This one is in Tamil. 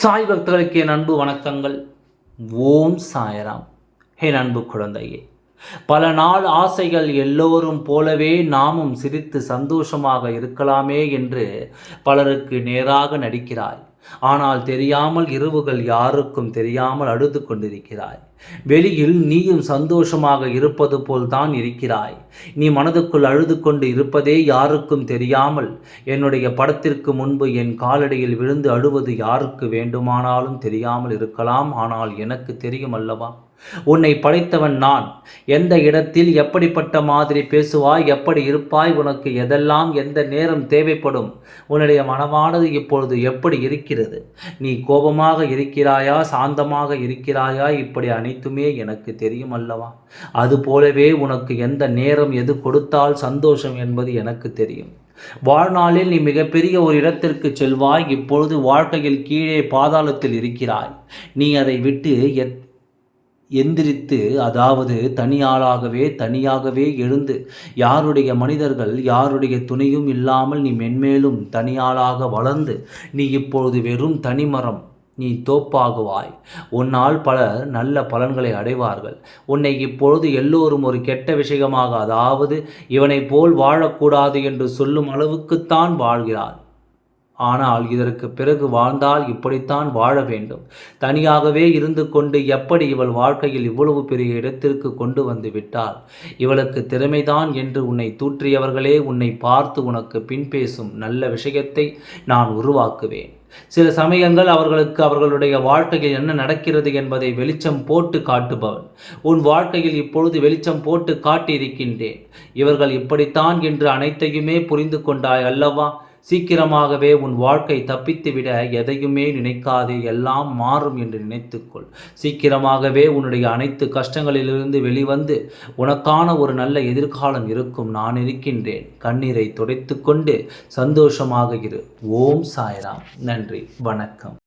சாய் பக்தர்களுக்கு என் அன்பு வணக்கங்கள். ஓம் சாயராம். என் அன்பு குழந்தையே பல நாள் ஆசைகள் எல்லோரும் போலவே நாமும் சிரித்து சந்தோஷமாக இருக்கலாமே என்று பலருக்கு நேராக நடிக்கிறாய். ஆனால் தெரியாமல் இரவுகள் யாருக்கும் தெரியாமல் அழுது கொண்டிருக்கிறாய். வெளியில் நீயும் சந்தோஷமாக இருப்பது போல்தான் இருக்கிறாய். நீ மனதுக்குள் அழுது கொண்டு இருப்பதே யாருக்கும் தெரியாமல் என்னுடைய படத்திற்கு முன்பு என் காலடியில் விழுந்து அழுவது யாருக்கு வேண்டுமானாலும் தெரியாமல் இருக்கலாம். ஆனால் எனக்கு தெரியும் அல்லவா? உன்னை படைத்தவன் நான். எந்த இடத்தில் எப்படிப்பட்ட மாதிரி பேசுவாய் எப்படி இருப்பாய் உனக்கு எதெல்லாம் எந்த நேரம் தேவைப்படும் உன்னுடைய மனமானது இப்பொழுது எப்படி இருக்கிறது? நீ கோபமாக இருக்கிறாயா சாந்தமாக இருக்கிறாயா இப்படி அனைத்துமே எனக்கு தெரியும் அல்லவா அதுபோலவே உனக்கு எந்த நேரம் எது கொடுத்தால் சந்தோஷம் என்பது எனக்கு தெரியும். வாழ்நாளில் நீ மிகப்பெரிய ஒரு இடத்திற்கு செல்வாய் இப்பொழுது வாழ்க்கையில் கீழே பாதாளத்தில் இருக்கிறாய். நீ அதை விட்டு எத் எந்திரித்து அதாவது தனியாளாகவே தனியாகவே எழுந்து யாருடைய மனிதர்கள் யாருடைய துணையும் இல்லாமல் நீ மென்மேலும் தனியாளாக வளர்ந்து நீ இப்பொழுது வெறும் தனிமரம் நீ தோப்பாகுவாய். உன்னால் பலர் நல்ல பலன்களை அடைவார்கள். உன்னை இப்பொழுது எல்லோரும் ஒரு கெட்ட விஷயமாக அதாவது இவனைப் போல் வாழக்கூடாது என்று சொல்லும் அளவுக்குத்தான் வாழ்கிறார். ஆனால் இதற்கு பிறகு வாழ்ந்தால் இப்படித்தான் வாழ வேண்டும். தனியாகவே இருந்து கொண்டு எப்படி இவள் வாழ்க்கையில் இவ்வளவு பெரிய இடத்திற்கு கொண்டு வந்து விட்டாள்? இவளுக்கு திறமைதான் என்று உன்னை தூற்றியவர்களே உன்னை பார்த்து உனக்கு பின்பேசும் நல்ல விஷயத்தை நான் உருவாக்குவேன். சில சமயங்கள் அவர்களுக்கு அவர்களுடைய வாழ்க்கையில் என்ன நடக்கிறது என்பதை வெளிச்சம் போட்டு காட்டுபவன். உன் வாழ்க்கையில் இப்பொழுது வெளிச்சம் போட்டு காட்டியிருக்கின்றேன். இவர்கள் இப்படித்தான் என்று அனைத்தையுமே புரிந்து கொண்டாய் அல்லவா? சீக்கிரமாகவே உன் வாழ்க்கை தப்பித்துவிட எதையுமே நினைக்காதே எல்லாம் மாறும் என்று நினைத்துக்கொள். சீக்கிரமாகவே உன்னுடைய அனைத்து கஷ்டங்களிலிருந்து வெளிவந்து உனக்கான ஒரு நல்ல எதிர்காலம் இருக்கும் நான் இருக்கின்றேன். கண்ணீரை துடைத்து கொண்டு சந்தோஷமாக இரு. ஓம் சாய்ராம். நன்றி. வணக்கம்.